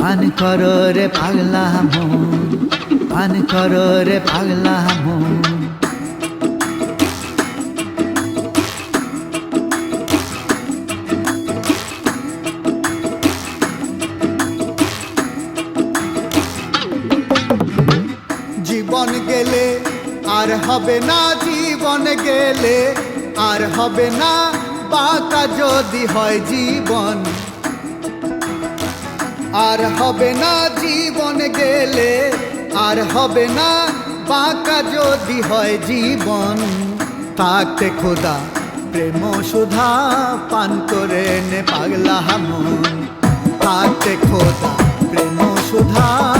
পান করো রে পাগলা মন, পান করো রে পাগলা মন। জীবন গেলে আর হবে না, জীবন গেলে আর হবে না, বাঁকা যদি হয় জীবন। আর হবে না জীবন গেলে, আর হবে না বাঁকা যদি হয় জীবন। থাকতে খোদা, প্রেম সুধা পান করে নে পাগলা মন থাকতে খোদা, প্রেম সুধা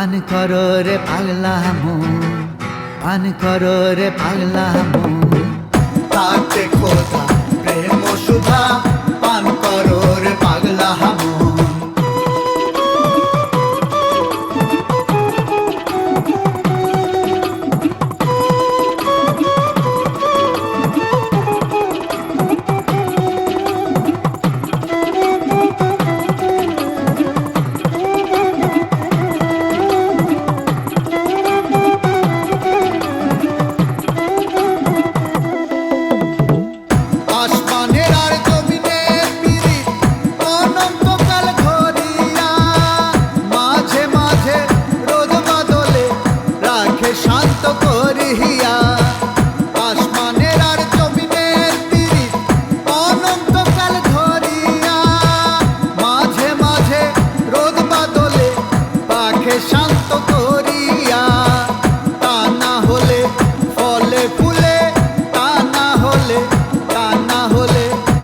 পান কর রে পাগলা মন পান কর রে পাগলা মন তাতে খোদা, প্রেম সুধা, পান করো।